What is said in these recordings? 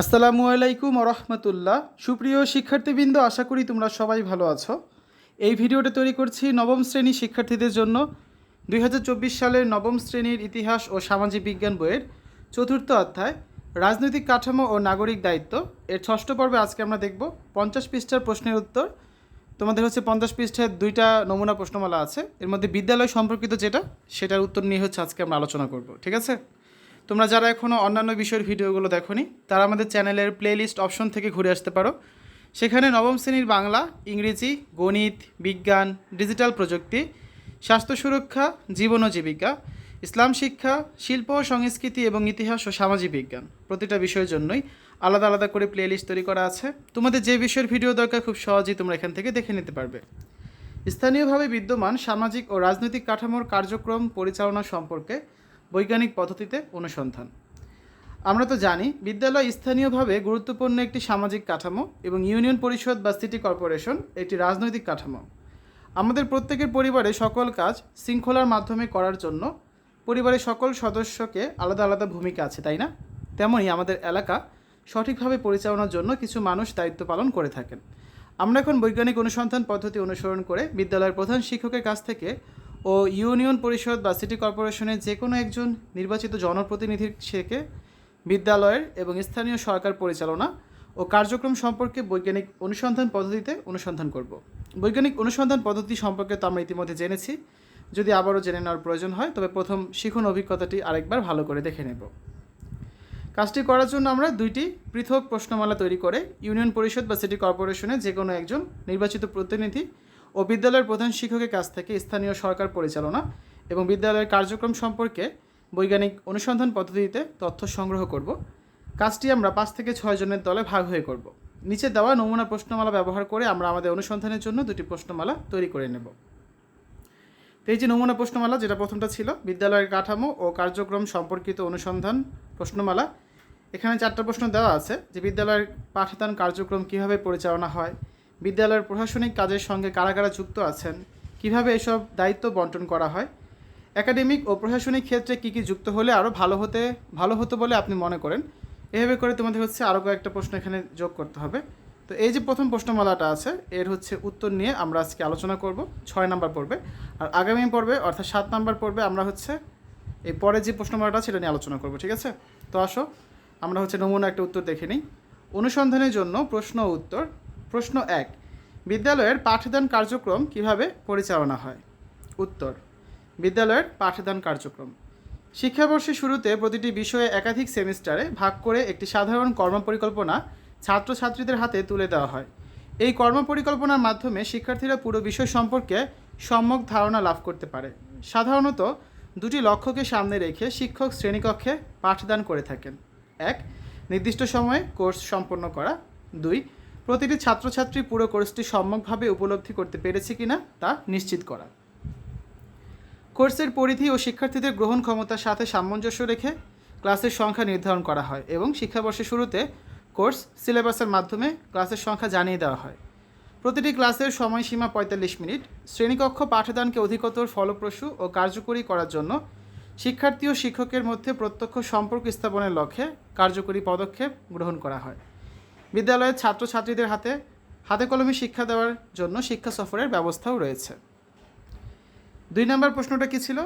আসসালামু আলাইকুম রহমতুল্লাহ সুপ্রিয় শিক্ষার্থীবৃন্দ, আশা করি তোমরা সবাই ভালো আছো। এই ভিডিওটা তৈরি করছি নবম শ্রেণি শিক্ষার্থীদের জন্য। দুই হাজার চব্বিশ সালের নবম শ্রেণির ইতিহাস ও সামাজিক বিজ্ঞান বইয়ের চতুর্থ অধ্যায়, রাজনৈতিক কাঠামো ও নাগরিক দায়িত্ব। এর ষষ্ঠ পর্বে আজকে আমরা দেখব পঞ্চাশ পৃষ্ঠার প্রশ্নের উত্তর। তোমাদের হচ্ছে পঞ্চাশ পৃষ্ঠার দুইটা নমুনা প্রশ্নমালা আছে। এর মধ্যে বিদ্যালয় সম্পর্কিত যেটা, সেটার উত্তর নিয়ে হচ্ছে আজকে আমরা আলোচনা করব, ঠিক আছে? তোমরা যারা এখনও অন্যান্য বিষয়ের ভিডিওগুলো দেখোনি, তারা আমাদের চ্যানেলের প্লেলিস্ট অপশন থেকে ঘুরে আসতে পারো। সেখানে নবম শ্রেণির বাংলা, ইংরেজি, গণিত, বিজ্ঞান ডিজিটাল প্রযুক্তি, স্বাস্থ্য সুরক্ষা, জীবন ও জীবিকা, ইসলাম শিক্ষা, শিল্প ও সংস্কৃতি এবং ইতিহাস ও সামাজিক বিজ্ঞান। প্রতিটা বিষয়ের জন্যই আলাদা আলাদা করে প্লেলিস্ট তৈরি করা আছে। তোমাদের যে বিষয়ের ভিডিও দরকার, খুব সহজেই তোমরা এখান থেকে দেখে নিতে পারবে। স্থানীয়ভাবে বিদ্যমান সামাজিক ও রাজনৈতিক কাঠামোর কার্যক্রম পরিচালনা সম্পর্কে বৈজ্ঞানিক পদ্ধতিতে অনুসন্ধান। আমরা তো জানি, বিদ্যালয় স্থানীয়ভাবে গুরুত্বপূর্ণ একটি সামাজিক কাঠামো এবং ইউনিয়ন পরিষদ বা সিটি কর্পোরেশন একটি রাজনৈতিক কাঠামো। আমাদের প্রত্যেকের পরিবারে সকল কাজ শৃঙ্খলার মাধ্যমে করার জন্য পরিবারের সকল সদস্যকে আলাদা আলাদা ভূমিকা আছে, তাই না? তেমনই আমাদের এলাকা সঠিকভাবে পরিচালনার জন্য কিছু মানুষ দায়িত্ব পালন করে থাকেন। আমরা এখন বৈজ্ঞানিক অনুসন্ধান পদ্ধতি অনুসরণ করে বিদ্যালয়ের প্রধান শিক্ষকের কাছ থেকে ও ইউনিয়ন পরিষদ বা সিটি কর্পোরেশনের যে কোনো একজন নির্বাচিত জনপ্রতিনিধির থেকে বিদ্যালয়ের এবং স্থানীয় সরকার পরিচালনা ও কার্যক্রম সম্পর্কে বৈজ্ঞানিক অনুসন্ধান পদ্ধতিতে অনুসন্ধান করব। বৈজ্ঞানিক অনুসন্ধান পদ্ধতি সম্পর্কে তো আমরা ইতিমধ্যে জেনেছি। যদি আবারও জেনে নেওয়ার প্রয়োজন হয়, তবে প্রথম শিখন অভিজ্ঞতাটি আরেকবার ভালো করে দেখে নেব। কাজটি করার জন্য আমরা দুইটি পৃথক প্রশ্নমালা তৈরি করে ইউনিয়ন পরিষদ বা সিটি কর্পোরেশনের যে কোনো একজন নির্বাচিত প্রতিনিধি ও বিদ্যালয়ের প্রধান শিক্ষকের কাছ থেকে স্থানীয় সরকার পরিচালনা এবং বিদ্যালয়ের কার্যক্রম সম্পর্কে বৈজ্ঞানিক অনুসন্ধান পদ্ধতিতে তথ্য সংগ্রহ করব। কাজটি আমরা পাঁচ থেকে ছয় জনের দলে ভাগ হয়ে করব। নিচে দেওয়া নমুনা প্রশ্নমালা ব্যবহার করে আমরা আমাদের অনুসন্ধানের জন্য দুটি প্রশ্নমালা তৈরি করে নেব। এই যে নমুনা প্রশ্নমালা, যেটা প্রথমটা ছিল, বিদ্যালয়ের কাঠামো ও কার্যক্রম সম্পর্কিত অনুসন্ধান প্রশ্নমালা। এখানে চারটা প্রশ্ন দেওয়া আছে যে বিদ্যালয়ের পাঠদান কার্যক্রম কীভাবে পরিচালনা হয় বিদ্যালয়ের প্রশাসনিক কাজের সঙ্গে কারা কারা যুক্ত আছেন? কীভাবে এসব দায়িত্ব বন্টন করা হয়? একাডেমিক ও প্রশাসনিক ক্ষেত্রে কী কী যুক্ত হলে আরও ভালো হতে, ভালো হতো বলে আপনি মনে করেন? এভাবে করে তোমাদের হচ্ছে আরও কয়েকটা প্রশ্ন এখানে যোগ করতে হবে। তো এই যে প্রথম প্রশ্নমালাটা আছে, এর হচ্ছে উত্তর নিয়ে আমরা আজকে আলোচনা করব ছয় নাম্বার পর্বে। আর আগামী পর্বে, অর্থাৎ সাত নাম্বার পর্বে আমরা হচ্ছে এই পরে যে প্রশ্নমালাটা সেটা নিয়ে আলোচনা করব, ঠিক আছে? তো আসো, আমরা হচ্ছে নমুনা একটা উত্তর দেখে নিই। অনুসন্ধানের জন্য প্রশ্ন উত্তর। প্রশ্ন এক, বিদ্যালয়ের পাঠদান কার্যক্রম কীভাবে পরিচালনা হয়? উত্তর, বিদ্যালয়ের পাঠদান কার্যক্রম। শিক্ষাবর্ষের শুরুতে প্রতিটি বিষয়ে একাধিক সেমিস্টারে ভাগ করে একটি সাধারণ কর্মপরিকল্পনা ছাত্রছাত্রীদের হাতে তুলে দেওয়া হয়। এই কর্মপরিকল্পনার মাধ্যমে শিক্ষার্থীরা পুরো বিষয় সম্পর্কে সম্যক ধারণা লাভ করতে পারে। সাধারণত দুটি লক্ষ্যকে সামনে রেখে শিক্ষক শ্রেণীকক্ষে পাঠদান করে থাকেন। এক, নির্দিষ্ট সময়ে কোর্স সম্পন্ন করা। দুই প্রতিটি ছাত্রছাত্রী পুরো কোর্সটি সম্যকভাবে উপলব্ধি করতে পেরেছে কিনা তা নিশ্চিত করা। কোর্সের পরিধি ও শিক্ষার্থীদের গ্রহণ ক্ষমতার সাথে সামঞ্জস্য রেখে ক্লাসের সংখ্যা নির্ধারণ করা হয় এবং শিক্ষাবর্ষের শুরুতে কোর্স সিলেবাসের মাধ্যমে ক্লাসের সংখ্যা জানিয়ে দেওয়া হয়। প্রতিটি ক্লাসের সময়সীমা পঁয়তাল্লিশ মিনিট। শ্রেণীকক্ষ পাঠদানকে অধিকতর ফলপ্রসূ ও কার্যকরী করার জন্য শিক্ষার্থী ও শিক্ষকের মধ্যে প্রত্যক্ষ সম্পর্ক স্থাপনের লক্ষ্যে কার্যকরী পদক্ষেপ গ্রহণ করা হয়। বিদ্যালয়ের ছাত্রছাত্রীদের হাতে হাতে কলমে শিক্ষা দেওয়ার জন্য শিক্ষা সফরের ব্যবস্থাও রয়েছে। দুই নম্বর প্রশ্নটা কি ছিল?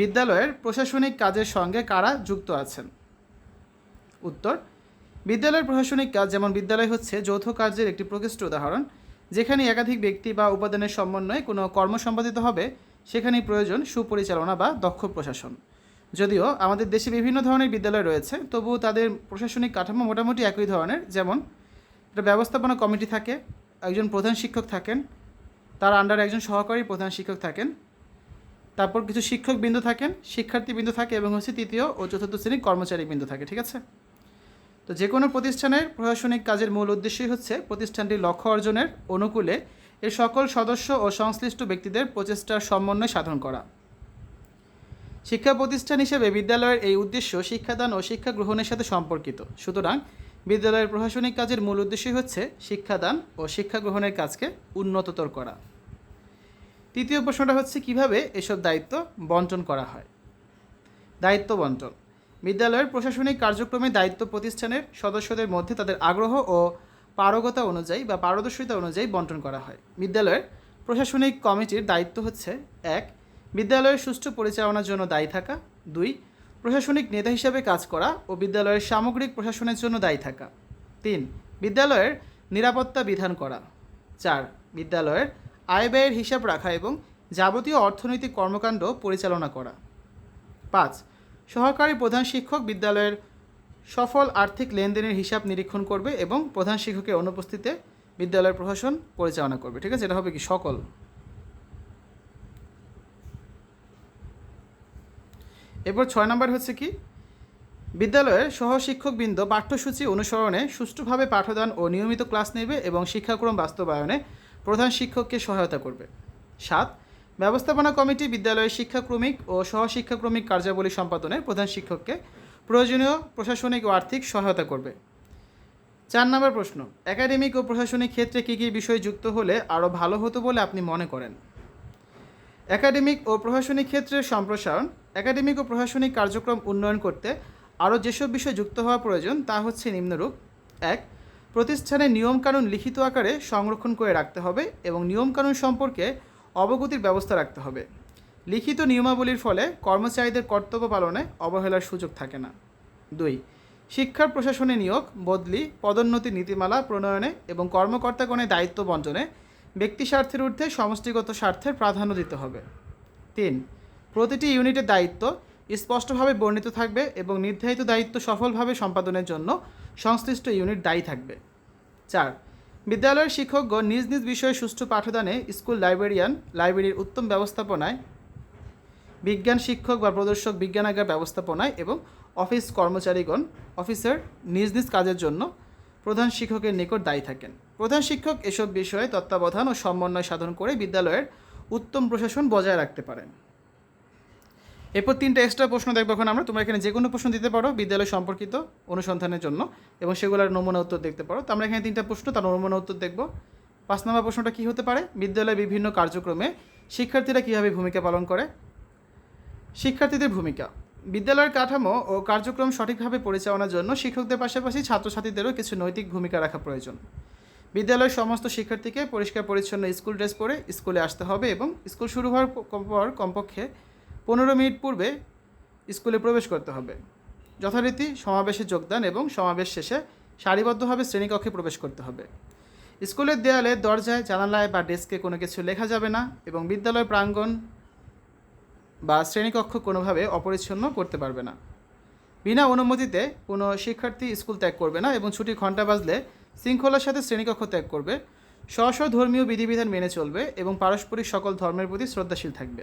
বিদ্যালয়ের প্রশাসনিক কাজের সঙ্গে কারা যুক্ত আছেন? উত্তর, বিদ্যালয়ের প্রশাসনিক কাজ যেমন বিদ্যালয় হচ্ছে যৌথ কার্যের একটি প্রকৃষ্ট উদাহরণ, যেখানে একাধিক ব্যক্তি বা উপাদানের সমন্বয়ে কোনো কর্ম সম্পাদিত হবে, সেখানেই প্রয়োজন সুপরিচালনা বা দক্ষ প্রশাসন। যদিও আমাদের দেশে বিভিন্ন ধরনের বিদ্যালয় রয়েছে, তবুও তাদের প্রশাসনিক কাঠামো মোটামুটি একই ধরনের। যেমন একটা ব্যবস্থাপনা কমিটি থাকে, একজন প্রধান শিক্ষক থাকেন, তার আন্ডারে একজন সহকারী প্রধান শিক্ষক থাকেন, তারপর কিছু শিক্ষক বিন্দু থাকেন, শিক্ষার্থী বিন্দু থাকে এবং হচ্ছে তৃতীয় ও চতুর্থ শ্রেণির কর্মচারী বিন্দু থাকে, ঠিক আছে? তো যে কোনো প্রতিষ্ঠানের প্রশাসনিক কাজের মূল উদ্দেশ্যই হচ্ছে প্রতিষ্ঠানটির লক্ষ্য অর্জনের অনুকূলে এর সকল সদস্য ও সংশ্লিষ্ট ব্যক্তিদের প্রচেষ্টার সমন্বয় সাধন করা। শিক্ষা প্রতিষ্ঠান হিসেবে বিদ্যালয়ের এই উদ্দেশ্য শিক্ষাদান ও শিক্ষা গ্রহণের সাথে সম্পর্কিত। সুতরাং, বিদ্যালয়ের প্রশাসনিক কাজের মূল উদ্দেশ্যই হচ্ছে শিক্ষাদান ও শিক্ষা গ্রহণের কাজকে উন্নততর করা। তৃতীয় প্রশ্নটা হচ্ছে কীভাবে এসব দায়িত্ব বন্টন করা হয়? দায়িত্ব বন্টন। বিদ্যালয়ের প্রশাসনিক কার্যক্রমে দায়িত্ব প্রতিষ্ঠানের সদস্যদের মধ্যে তাদের আগ্রহ ও পারগতা অনুযায়ী বা পারদর্শিতা অনুযায়ী বন্টন করা হয়। বিদ্যালয়ের প্রশাসনিক কমিটির দায়িত্ব হচ্ছে, এক বিদ্যালয়ের সুষ্ঠু পরিচালনার জন্য দায়ী থাকা। দুই, প্রশাসনিক নেতা হিসাবে কাজ করা ও বিদ্যালয়ের সামগ্রিক প্রশাসনের জন্য দায়ী থাকা। তিন, বিদ্যালয়ের নিরাপত্তা বিধান করা। চার, বিদ্যালয়ের আয় ব্যয়ের হিসাব রাখা এবং যাবতীয় অর্থনৈতিক কর্মকাণ্ড পরিচালনা করা। পাঁচ, সহকারী প্রধান শিক্ষক বিদ্যালয়ের সফল আর্থিক লেনদেনের হিসাব নিরীক্ষণ করবে এবং প্রধান শিক্ষকের অনুপস্থিতিতে বিদ্যালয়ের প্রশাসন পরিচালনা করবে। ঠিক আছে? এটা হবে কি? সকল। এরপর ছয় নম্বর হচ্ছে কি? বিদ্যালয়ের সহশিক্ষকবৃন্দ পাঠ্যসূচি অনুসরণে সুষ্ঠুভাবে পাঠদান ও নিয়মিত ক্লাস নেবে এবং শিক্ষাক্রম বাস্তবায়নে প্রধান শিক্ষককে সহায়তা করবে। সাত, ব্যবস্থাপনা কমিটি বিদ্যালয়ের শিক্ষাক্রমিক ও সহশিক্ষাক্রমিক কার্যাবলী সম্পাদনে প্রধান শিক্ষককে প্রয়োজনীয় প্রশাসনিক ও আর্থিক সহায়তা করবে। চার নম্বর প্রশ্ন, একাডেমিক ও প্রশাসনিক ক্ষেত্রে কী কী বিষয় যুক্ত হলে আরও ভালো হতো বলে আপনি মনে করেন? একাডেমিক ও প্রশাসনিক ক্ষেত্রের সম্প্রসারণ একাডেমিক ও প্রশাসনিক কার্যক্রম উন্নয়ন করতে আরও যেসব বিষয় যুক্ত হওয়া প্রয়োজন তা হচ্ছে নিম্নরূপ। এক, প্রতিষ্ঠানের নিয়মকানুন লিখিত আকারে সংরক্ষণ করে রাখতে হবে এবং নিয়মকানুন সম্পর্কে অবগতির ব্যবস্থা রাখতে হবে। লিখিত নিয়মাবলীর ফলে কর্মচারীদের কর্তব্য পালনে অবহেলার সুযোগ থাকে না। দুই, শিক্ষার প্রশাসনে নিয়োগ, বদলি, পদোন্নতি নীতিমালা প্রণয়নে এবং কর্মকর্তাগণের দায়িত্ব বন্টনে ব্যক্তি স্বার্থের ঊর্ধ্বে সমষ্টিগত স্বার্থের প্রাধান্য দিতে হবে। তিন প্রতিটি ইউনিটের দায়িত্ব স্পষ্টভাবে বর্ণিত থাকবে এবং নির্ধারিত দায়িত্ব সফলভাবে সম্পাদনের জন্য সংশ্লিষ্ট ইউনিট দায়ী থাকবে। চার, বিদ্যালয়ের শিক্ষকগণ নিজ নিজ বিষয়ে সুষ্ঠু পাঠদানে স্কুল লাইব্রেরিয়ান, লাইব্রেরির উত্তম ব্যবস্থাপনায়, বিজ্ঞান শিক্ষক বা প্রদর্শক বিজ্ঞানাগার ব্যবস্থাপনায় এবং অফিস কর্মচারীগণ, অফিসার নিজ নিজ কাজের জন্য প্রধান শিক্ষকের নিকট দায়ী থাকেন। প্রধান শিক্ষক এসব বিষয়ে তত্ত্বাবধান ও সমন্বয় সাধন করে বিদ্যালয়ের উত্তম প্রশাসন বজায় রাখতে পারেন। এরপর তিনটা এক্সট্রা প্রশ্ন দেখব এখন আমরা। তোমরা এখানে যে কোনো প্রশ্ন দিতে পারো বিদ্যালয় সম্পর্কিত অনুসন্ধানের জন্য এবং সেগুলোর নমুনা উত্তর দেখতে পারো। তো আমরা এখানে তিনটা প্রশ্ন, তার নমুনা উত্তর দেখব। পাঁচ নম্বর প্রশ্নটা কী হতে পারে? বিদ্যালয়ের বিভিন্ন কার্যক্রমে শিক্ষার্থীরা কীভাবে ভূমিকা পালন করে? শিক্ষার্থীদের ভূমিকা। বিদ্যালয়ের কাঠামো ও কার্যক্রম সঠিকভাবে পরিচালনার জন্য শিক্ষকদের পাশাপাশি ছাত্রছাত্রীদেরও কিছু নৈতিক ভূমিকা রাখা প্রয়োজন। বিদ্যালয়ের সমস্ত শিক্ষার্থীকে পরিষ্কার পরিচ্ছন্ন স্কুল ড্রেস পরে স্কুলে আসতে হবে এবং স্কুল শুরু হওয়ার পর কমপক্ষে পনেরো মিনিট পূর্বে স্কুলে প্রবেশ করতে হবে। যথারীতি সমাবেশে যোগদান এবং সমাবেশ শেষে সারিবদ্ধভাবে শ্রেণীকক্ষে প্রবেশ করতে হবে। স্কুলের দেয়ালে, দরজায়, জানালায় বা ডেস্কে কোনো কিছু লেখা যাবে না এবং বিদ্যালয় প্রাঙ্গণ বা শ্রেণীকক্ষ কোনোভাবে অপরিচ্ছন্ন করতে পারবে না। বিনা অনুমতিতে কোনো শিক্ষার্থী স্কুল ত্যাগ করবে না এবং ছুটি ঘণ্টা বাজলে শৃঙ্খলার সাথে শ্রেণীকক্ষ ত্যাগ করবে। স্ব ধর্মীয় বিধিবিধান মেনে চলবে এবং পারস্পরিক সকল ধর্মের প্রতি শ্রদ্ধাশীল থাকবে।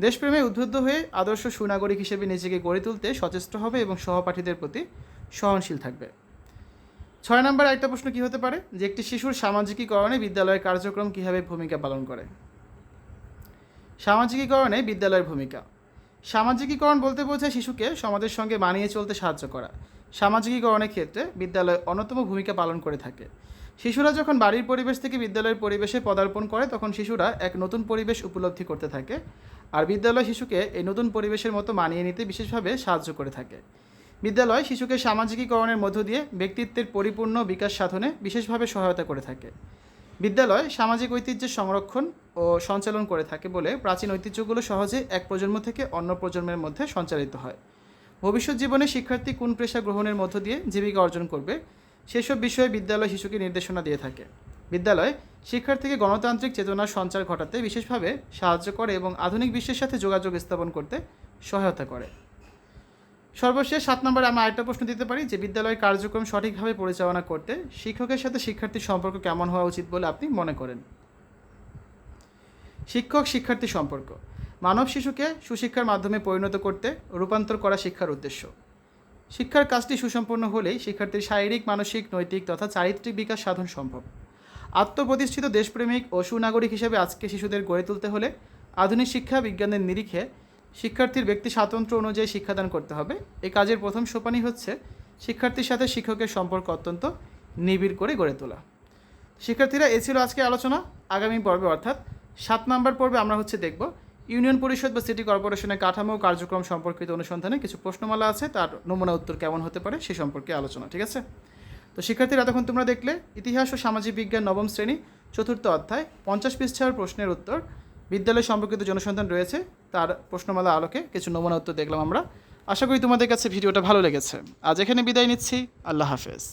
দেশপ্রেমে উদ্বুদ্ধ হয়ে আদর্শ সুনাগরিক হিসেবে নিজেকে গড়ে তুলতে সচেষ্ট হবে এবং সহপাঠীদের প্রতি সহনশীল থাকবে। ছয় নম্বর একটা প্রশ্ন কী হতে পারে? যে একটি শিশুর সামাজিকীকরণে বিদ্যালয়ের কার্যক্রম কীভাবে ভূমিকা পালন করে? সামাজিকীকরণে বিদ্যালয়ের ভূমিকা। সামাজিকীকরণ বলতে বোঝায় শিশুকে সমাজের সঙ্গে মানিয়ে চলতে সাহায্য করা। সামাজিকীকরণের ক্ষেত্রে বিদ্যালয় অন্যতম ভূমিকা পালন করে থাকে। শিশুরা যখন বাড়ির পরিবেশ থেকে বিদ্যালয়ের পরিবেশে পদার্পণ করে, তখন শিশুরা এক নতুন পরিবেশ উপলব্ধি করতে থাকে আর বিদ্যালয় শিশুকে এই নতুন পরিবেশের মতো মানিয়ে নিতে বিশেষভাবে সাহায্য করে থাকে। বিদ্যালয় শিশুকে সামাজিকীকরণের মধ্য দিয়ে ব্যক্তিত্বের পরিপূর্ণ বিকাশ সাধনে বিশেষভাবে সহায়তা করে থাকে। বিদ্যালয় সামাজিক ঐতিহ্যের সংরক্ষণ ও সঞ্চালন করে থাকে বলে প্রাচীন ঐতিহ্যগুলো সহজে এক প্রজন্ম থেকে অন্য প্রজন্মের মধ্যে সঞ্চালিত হয়। ভবিষ্যৎ জীবনে শিক্ষার্থী কোন পেশা গ্রহণের মধ্য দিয়ে জীবিকা অর্জন করবে সেসব বিষয়ে বিদ্যালয় শিশুকে নির্দেশনা দিয়ে থাকে। বিদ্যালয় শিক্ষার্থীকে গণতান্ত্রিক চেতনার সঞ্চার ঘটাতে বিশেষভাবে সাহায্য করে এবং আধুনিক বিশ্বের সাথে যোগাযোগ স্থাপন করতে সহায়তা করে। সর্বশেষ সাত নম্বরে আমরা আরেকটা প্রশ্ন দিতে পারি যে বিদ্যালয়ের কার্যক্রম সঠিকভাবে পরিচালনা করতে শিক্ষকের সাথে শিক্ষার্থীর সম্পর্ক কেমন হওয়া উচিত বলে আপনি মনে করেন? শিক্ষক শিক্ষার্থী সম্পর্ক। মানব শিশুকে সুশিক্ষার মাধ্যমে পরিণত করতে রূপান্তর করা শিক্ষার উদ্দেশ্য। শিক্ষার কাজটি সুসম্পন্ন হলেই শিক্ষার্থীর শারীরিক, মানসিক, নৈতিক তথা চারিত্রিক বিকাশ সাধন সম্ভব। আত্মপ্রতিষ্ঠিত দেশপ্রেমিক ও সুনাগরিক হিসেবে আজকে শিশুদের গড়ে তুলতে হলে আধুনিক শিক্ষা বিজ্ঞানের নিরিখে শিক্ষার্থীর ব্যক্তি স্বাতন্ত্র্য অনুযায়ী শিক্ষাদান করতে হবে। এই কাজের প্রথম সোপানই হচ্ছে শিক্ষার্থীর সাথে শিক্ষকের সম্পর্ক অত্যন্ত নিবিড় করে গড়ে তোলা। শিক্ষার্থীরা, এ ছিল আজকে আলোচনা। আগামী পর্বে অর্থাৎ সাত নম্বর পর্বে আমরা হচ্ছে দেখব ইউনিয়ন পরিষদ বা সিটি কর্পোরেশনের কাঠামো কার্যক্রম সম্পর্কিত অনুসন্ধানে কিছু প্রশ্নমালা আছে। তার নমুনা উত্তর কেমন হতে পারে সে সম্পর্কে আলোচনা, ঠিক আছে? তো শিক্ষার্থীরা, এতক্ষণ তোমরা দেখলে, ইতিহাস ও সামাজিক বিজ্ঞান নবম শ্রেণি, চতুর্থ অধ্যায়, পঞ্চাশ পৃষ্ঠার প্রশ্নের উত্তর, বিদ্যালয় সম্পর্কিত জনসন্ধান রয়েছে, তার প্রশ্নমালা আলোকে কিছু নমুনা উত্তর দেখলাম আমরা। আশা করি তোমাদের কাছে ভিডিওটা ভালো লেগেছে। আজ এখানে বিদায় নিচ্ছি। আল্লাহ হাফেজ।